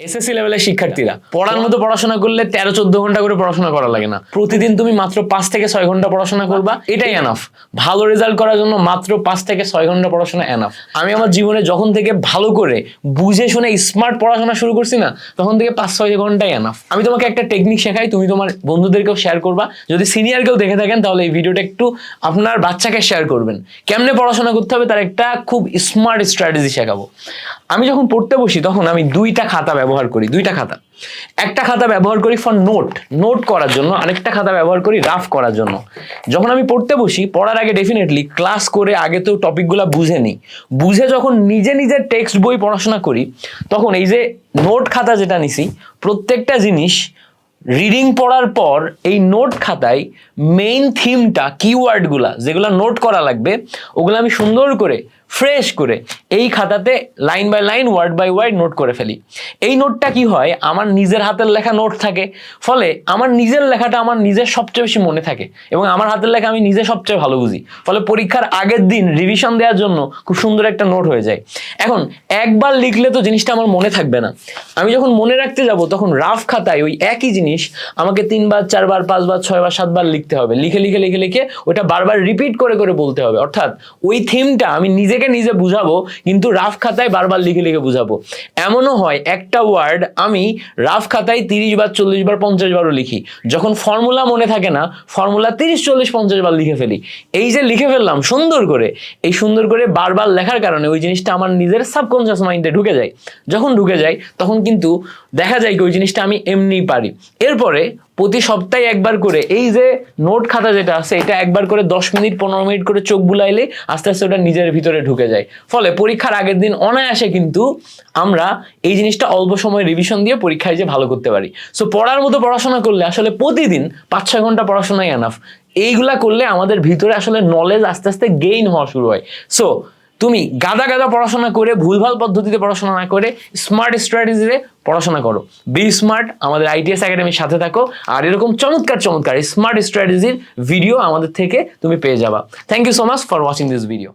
SSC লেভেলের শিক্ষার্থীরা পড়ার মতো পড়াশোনা করলে তেরো চোদ্দ ঘণ্টা করে পড়াশোনা করা লাগে না। প্রতিদিন তুমি মাত্র পাঁচ থেকে ছয় ঘণ্টা পড়াশোনা করবা এটাই এনাফ ভালো রেজাল্ট করার জন্য মাত্র পাঁচ থেকে ছয় ঘণ্টা পড়াশোনা এনাফ আমি আমার জীবনে যখন থেকে ভালো করে বুঝে শুনে স্মার্ট পড়াশোনা শুরু করছি না তখন থেকে পাঁচ ছয় ঘন্টাই এনাফ আমি তোমাকে একটা টেকনিক শেখাই তুমি তোমার বন্ধুদেরকেও শেয়ার করবা। যদি সিনিয়র কেউ দেখে থাকেন তাহলে এই ভিডিওটা একটু আপনার বাচ্চাকে শেয়ার করবেন। কেমনে পড়াশোনা করতে হবে তার একটা খুব স্মার্ট স্ট্র্যাটেজি শেখাবো। আমি যখন পড়তে বসি, তখন আমি দুইটা খাতা ব্যবহার করি, দুইটা খাতা। একটা খাতা ব্যবহার করি ফর নোট নোট করার জন্য, আরেকটা খাতা ব্যবহার করি রাফ করার জন্য। যখন আমি পড়তে বসি, পড়ার আগে ডেফিনেটলি ক্লাস করে আগে তো টপিকগুলো বুঝে নিই। বুঝে যখন নিজে নিজের টেক্সট বই পড়াশোনা করি, তখন এই যে নোট খাতা যেটা নিছি, প্রত্যেকটা জিনিস রিডিং পড়ার পর এই নোট খাতায় মেইন থিমটা কিওয়ার্ডগুলা যেগুলো নোট করা লাগবে, ওগুলো আমি সুন্দর করে ফ্রেশ করে এই খাতাতে line by line, word by word note করে ফেলি। এই নোটটা কি হয়? আমার নিজের হাতের লেখা নোট থাকে। ফলে আমার নিজের লেখাটা আমার নিজের সবচেয়ে বেশি মনে থাকে এবং আমার হাতের লেখা আমি নিজে সবচেয়ে ভালো বুঝি। ফলে পরীক্ষার আগের দিন রিভিশন দেওয়ার জন্য খুব সুন্দর একটা নোট হয়ে যায়। এখন একবার লিখলে তো জিনিসটা আমার মনে থাকবে না। আমি যখন মনে রাখতে যাব, তখন রাফ খাতায় ওই একই জিনিস আমাকে তিনবার, চারবার, পাঁচবার, ছয়বার, সাতবার লিখতে হবে। লিখে লিখে লিখে লিখে ওটা বারবার রিপিট করে করে বলতে হবে। অর্থাৎ ওই থিমটা আমি নিজেকে নিজে বুঝাবো, কিন্তু রাফ খাতায় বারবার লিখে লিখে বুঝাবো। এমনও হয়, একটা ওয়ার্ড আমি রাফ খাতায় তিরিশ বার, চল্লিশ বার, পঞ্চাশ বারও লিখি। যখন ফর্মুলা মনে থাকে না ফর্মুলা তিরিশ, চল্লিশ, পঞ্চাশ বার লিখে ফেলি। এই যে লিখে ফেললাম, সুন্দর করে, এই সুন্দর করে বারবার লেখার কারণে ওই জিনিসটা আমার নিজের সাবকনসিয়াস মাইন্ডে ঢুকে যায়। যখন ঢুকে যায়, তখন কিন্তু দেখা যায় কি ওই জিনিসটা আমি এমনিই পারি। এরপরে প্রতি সপ্তাহে একবার করে। এই যে নোট খাতা যেটা আছে, এটা একবার করে দশ মিনিট, পনেরো মিনিট করে চোখ বুলাইলে আস্তে আস্তে ওটা নিজের ভিতরে ঢুকে যায়। ফলে পরীক্ষার আগের দিন অনায়াসে কিন্তু আমরা এই জিনিসটা অল্প সময় রিভিশন দিয়ে পরীক্ষায় যে ভালো করতে পারি। সো পড়ার মতো পড়াশোনা করলে আসলে প্রতিদিন পাঁচ, ছয় ঘণ্টা পড়াশোনাই এনাফ এইগুলা করলে আমাদের ভিতরে আসলে নলেজ আস্তে আস্তে গেইন হওয়া শুরু হয়। সো তুমি গাদা গাদা পড়াশোনা করে, ভুলভাল পদ্ধতিতে পড়াশোনা না করে স্মার্ট স্ট্র্যাটেজিতে পড়াশোনা করো। বি স্মার্ট আমাদের আইটিএস একাডেমির সাথে থাকো। আর এরকম চমৎকার চমৎকার স্মার্ট স্ট্র্যাটেজির ভিডিও আমাদের থেকে তুমি পেয়ে যাবা। Thank you so much for watching this video